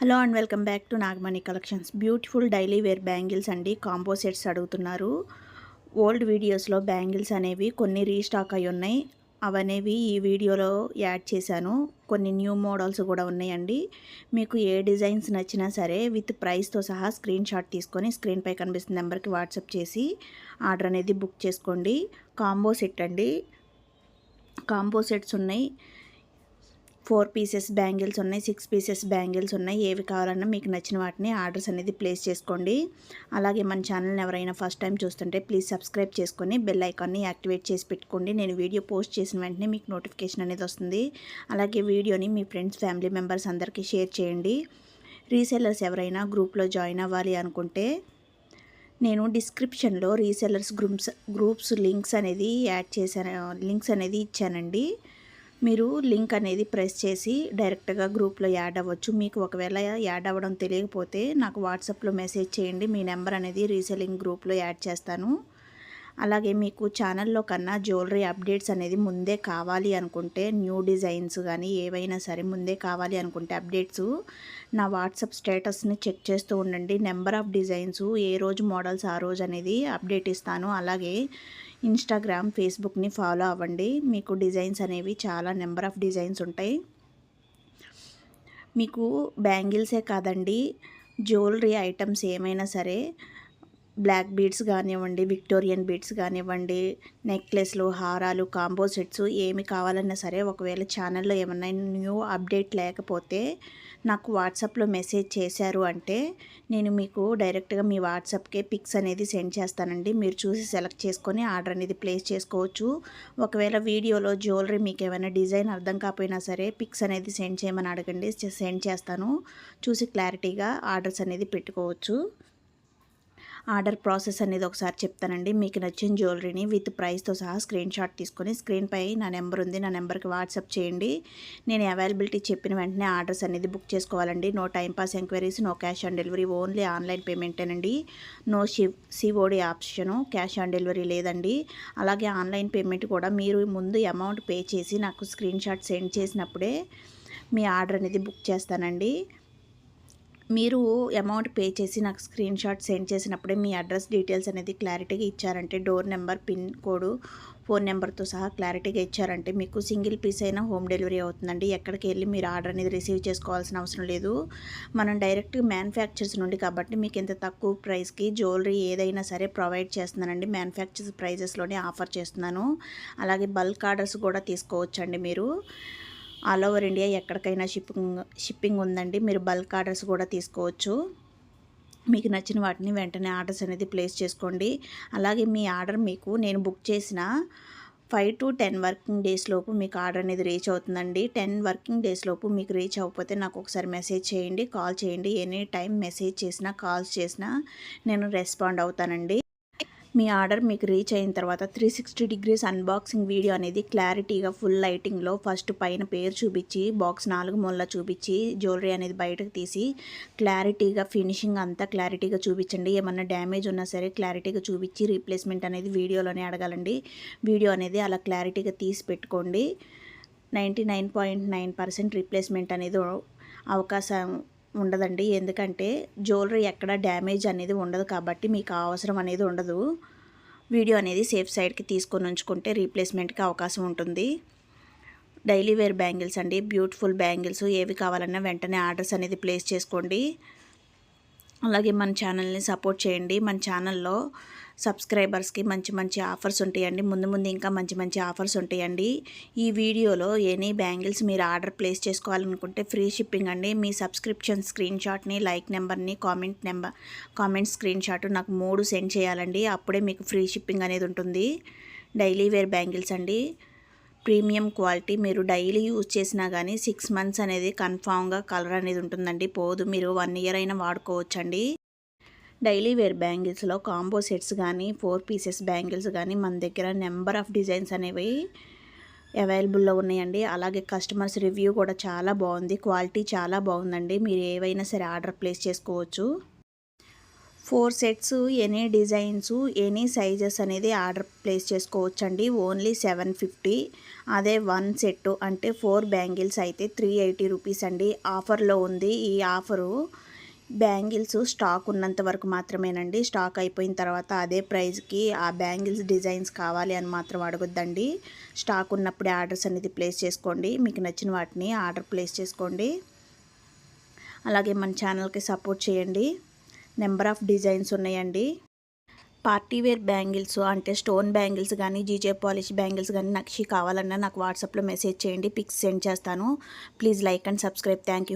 Hello and welcome back to Nagamani collections. Beautiful daily wear bangles అండి. Combo sets అడుగుతున్నారు. Old వీడియోస్లో bangles అనేవి కొన్ని రీస్టాక్ అయి ఉన్నాయి. అవనేవి ఈ వీడియోలో యాడ్ చేశాను. కొన్ని న్యూ మోడల్స్ కూడా ఉన్నాయండి. మీకు ఏ డిజైన్స్ నచ్చినా సరే విత్ ప్రైస్తో సహా స్క్రీన్ షాట్ తీసుకొని స్క్రీన్పై కనిపిస్తున్న నెంబర్కి వాట్సాప్ చేసి ఆర్డర్ అనేది బుక్ చేసుకోండి. కాంబో సెట్ అండి. కాంబో సెట్స్ ఉన్నాయి. ఫోర్ పీసెస్ బ్యాంగిల్స్ ఉన్నాయి సిక్స్ పీసెస్ బ్యాంగిల్స్ ఉన్నాయి. ఏవి కావాలన్నా మీకు నచ్చిన వాటిని ఆర్డర్స్ అనేది ప్లేస్ చేసుకోండి. అలాగే మన ఛానల్ని ఎవరైనా ఫస్ట్ టైం చూస్తుంటే ప్లీజ్ సబ్స్క్రైబ్ చేసుకొని బెల్ ఐకాన్ని యాక్టివేట్ చేసి పెట్టుకోండి. నేను వీడియో పోస్ట్ చేసిన వెంటనే మీకు నోటిఫికేషన్ అనేది వస్తుంది. అలాగే వీడియోని మీ ఫ్రెండ్స్ ఫ్యామిలీ మెంబర్స్ అందరికీ షేర్ చేయండి. రీసెల్లర్స్ ఎవరైనా గ్రూప్లో జాయిన్ అవ్వాలి అనుకుంటే నేను డిస్క్రిప్షన్లో రీసెల్లర్స్ గ్రూప్స్ గ్రూప్స్ లింక్స్ అనేది యాడ్ చేశాను లింక్స్ అనేది ఇచ్చానండి. మీరు లింక్ అనేది ప్రెస్ చేసి డైరెక్ట్గా గ్రూప్లో యాడ్ అవ్వచ్చు. మీకు ఒకవేళ యాడ్ అవ్వడం తెలియకపోతే నాకు వాట్సాప్లో మెసేజ్ చేయండి. మీ నెంబర్ అనేది రీసెల్లింగ్ గ్రూప్లో యాడ్ చేస్తాను. అలాగే మీకు ఛానల్లో కన్నా జ్యువెలరీ అప్డేట్స్ అనేది ముందే కావాలి అనుకుంటే న్యూ డిజైన్స్ కానీ ఏవైనా సరే ముందే కావాలి అనుకుంటే అప్డేట్స్ నా వాట్సాప్ స్టేటస్ని చెక్ చేస్తూ ఉండండి. నెంబర్ ఆఫ్ డిజైన్స్ ఏ రోజు మోడల్స్ ఆ రోజు అనేది అప్డేట్ ఇస్తాను. అలాగే ఇన్స్టాగ్రామ్ ఫేస్బుక్ని ఫాలో అవ్వండి. మీకు డిజైన్స్ అనేవి చాలా నెంబర్ ఆఫ్ డిజైన్స్ ఉంటాయి. మీకు బ్యాంగిల్సే కాదండి. జ్యువెలరీ ఐటమ్స్ ఏమైనా సరే బ్లాక్ బీడ్స్ కానివ్వండి విక్టోరియన్ బీడ్స్ కానివ్వండి నెక్లెస్లు హారాలు కాంబో సెట్స్ ఏమి కావాలన్నా సరే ఒకవేళ ఛానల్లో ఏమన్నా న్యూ అప్డేట్ లేకపోతే నాకు వాట్సాప్లో మెసేజ్ చేశారు అంటే నేను మీకు డైరెక్ట్గా మీ వాట్సాప్కే పిక్స్ అనేది సెండ్ చేస్తానండి. మీరు చూసి సెలెక్ట్ చేసుకొని ఆర్డర్ అనేది ప్లేస్ చేసుకోవచ్చు. ఒకవేళ వీడియోలో జ్యువెలరీ మీకు ఏమైనా డిజైన్ అర్థం కాకపోయినా సరే పిక్స్ అనేది సెండ్ చేయమని అడగండి. సెండ్ చేస్తాను. చూసి క్లారిటీగా ఆర్డర్స్ అనేది పెట్టుకోవచ్చు. ఆర్డర్ ప్రాసెస్ అనేది ఒకసారి చెప్తానండి. మీకు నచ్చిన జ్యువెలరీని విత్ ప్రైస్తో సహా స్క్రీన్ షాట్ తీసుకొని స్క్రీన్పై నా నెంబర్ ఉంది. నా నెంబర్కి వాట్సాప్ చేయండి. నేను అవైలబిలిటీ చెప్పిన వెంటనే ఆర్డర్స్ అనేది బుక్ చేసుకోవాలండి. No timepass enquiries no cash on delivery only online పేమెంటేనండి. No she COD option cash on delivery లేదండి. అలాగే ఆన్లైన్ పేమెంట్ కూడా మీరు ముందు అమౌంట్ పే చేసి నాకు స్క్రీన్ షాట్ సెండ్ చేసినప్పుడే మీ ఆర్డర్ అనేది బుక్ చేస్తానండి. మీరు అమౌంట్ పే చేసి నాకు స్క్రీన్ షాట్ సెండ్ చేసినప్పుడే మీ అడ్రస్ డీటెయిల్స్ అనేది క్లారిటీగా ఇచ్చారంటే door number pin code phone నెంబర్తో సహా క్లారిటీగా ఇచ్చారంటే మీకు సింగిల్ పీస్ అయినా హోమ్ డెలివరీ అవుతుందండి. ఎక్కడికి వెళ్ళి మీరు ఆర్డర్ అనేది రిసీవ్ చేసుకోవాల్సిన అవసరం లేదు. మనం డైరెక్ట్ మ్యానుఫ్యాక్చర్స్ నుండి కాబట్టి మీకు ఇంత తక్కువ ప్రైస్కి జ్యువెలరీ ఏదైనా సరే ప్రొవైడ్ చేస్తున్నానండి. మ్యానుఫ్యాక్చర్స్ ప్రైజెస్లోనే ఆఫర్ చేస్తున్నాను. అలాగే బల్క్ ఆర్డర్స్ కూడా తీసుకోవచ్చండి మీరు. ఆల్ ఓవర్ ఇండియా ఎక్కడికైనా షిప్పింగ్ షిప్పింగ్ ఉందండి. మీరు బల్క్ ఆర్డర్స్ కూడా తీసుకోవచ్చు. మీకు నచ్చిన వాటిని వెంటనే ఆర్డర్స్ అనేది ప్లేస్ చేసుకోండి. అలాగే మీ ఆర్డర్ మీకు నేను బుక్ చేసిన five to ten working days లోపు మీకు ఆర్డర్ అనేది రీచ్ అవుతుందండి. టెన్ వర్కింగ్ డేస్ లోపు మీకు రీచ్ అవ్వకపోతే నాకు ఒకసారి మెసేజ్ చేయండి కాల్ చేయండి. ఎనీ టైం మెసేజ్ చేసినా కాల్స్ చేసినా నేను రెస్పాండ్ అవుతానండి. మీ ఆర్డర్ మీకు రీచ్ అయిన తర్వాత three sixty degrees unboxing video అనేది క్లారిటీగా ఫుల్ లైటింగ్లో ఫస్ట్ పైన పేరు చూపించి బాక్స్ నాలుగు మూల చూపించి జ్యువెలరీ అనేది బయటకు తీసి క్లారిటీగా ఫినిషింగ్ అంతా క్లారిటీగా చూపించండి. ఏమన్నా డ్యామేజ్ ఉన్నా సరే క్లారిటీగా చూపించి రీప్లేస్మెంట్ అనేది వీడియోలోనే అడగాలండి. వీడియో అనేది అలా క్లారిటీగా తీసి పెట్టుకోండి. Ninety nine point nine percent replacement అనేది అవకాశం ఉండదండి. ఎందుకంటే జ్యువెలరీ ఎక్కడ డ్యామేజ్ అనేది ఉండదు కాబట్టి మీకు అవసరం అనేది ఉండదు. వీడియో అనేది సేఫ్ సైడ్కి తీసుకొని ఉంచుకుంటే రీప్లేస్మెంట్కి అవకాశం ఉంటుంది. డైలీ వేర్ బ్యాంగిల్స్ అండి. బ్యూటిఫుల్ బ్యాంగిల్స్ ఏవి కావాలన్నా వెంటనే ఆర్డర్స్ అనేది ప్లేస్ చేసుకోండి. అలాగే మన ఛానల్ని సపోర్ట్ చేయండి. మన ఛానల్లో సబ్స్క్రైబర్స్కి మంచి మంచి ఆఫర్స్ ఉంటాయండి. ముందు ముందు ఇంకా మంచి మంచి ఆఫర్స్ ఉంటాయండి. ఈ వీడియోలో ఎనీ బ్యాంగిల్స్ మీరు ఆర్డర్ ప్లేస్ చేసుకోవాలనుకుంటే ఫ్రీ షిప్పింగ్ అండి. మీ సబ్స్క్రిప్షన్ స్క్రీన్ షాట్ని లైక్ నెంబర్ని comment number comment screen shot నాకు మూడు సెండ్ చేయాలండి. అప్పుడే మీకు ఫ్రీ షిప్పింగ్ అనేది ఉంటుంది. డైలీ వేర్ బ్యాంగిల్స్ అండి. ప్రీమియం క్వాలిటీ మీరు డైలీ యూజ్ చేసినా కానీ సిక్స్ మంత్స్ అనేది కన్ఫామ్గా కలర్ అనేది ఉంటుందండి. పోదు మీరు వన్ ఇయర్ అయినా వాడుకోవచ్చండి. డైలీ వేర్ బ్యాంగిల్స్లో కాంబో సెట్స్ కానీ ఫోర్ పీసెస్ బ్యాంగిల్స్ కానీ మన దగ్గర నెంబర్ ఆఫ్ డిజైన్స్ అనేవి అవైలబుల్లో ఉన్నాయండి. అలాగే కస్టమర్స్ రివ్యూ కూడా చాలా బాగుంది. క్వాలిటీ చాలా బాగుందండి. మీరు ఏవైనా సరే ఆర్డర్ ప్లేస్ చేసుకోవచ్చు. Four sets any designs any sizes అనేది ఆర్డర్ ప్లేస్ చేసుకోవచ్చు అండి ఓన్లీ సెవెన్ ఫిఫ్టీ. అదే వన్ సెట్ అంటే ఫోర్ బ్యాంగిల్స్ అయితే త్రీ ఎయిటీ రూపీస్ అండి. ఆఫర్లో ఉంది. ఈ ఆఫరు బ్యాంగిల్స్ స్టాక్ ఉన్నంత వరకు మాత్రమేనండి. స్టాక్ అయిపోయిన తర్వాత అదే ప్రైస్కి ఆ బ్యాంగిల్స్ డిజైన్స్ కావాలి అని మాత్రం అడగొద్దండి. స్టాక్ ఉన్నప్పుడే ఆర్డర్స్ అనేది ప్లేస్ చేసుకోండి. మీకు నచ్చిన వాటిని ఆర్డర్ ప్లేస్ చేసుకోండి. అలాగే మన ఛానల్కి సపోర్ట్ చేయండి. నెంబర్ ఆఫ్ డిజైన్స్ ఉన్నాయండి. పార్టీ వేర్ బ్యాంగిల్స్ అంటే స్టోన్ బ్యాంగిల్స్ కానీ జీజే పాలిష్ బ్యాంగిల్స్ కానీ నక్షి కావాలన్నా నాకు వాట్సాప్లో మెసేజ్ చేయండి. పిక్స్ సెండ్ చేస్తాను. Please like and subscribe. Thank you.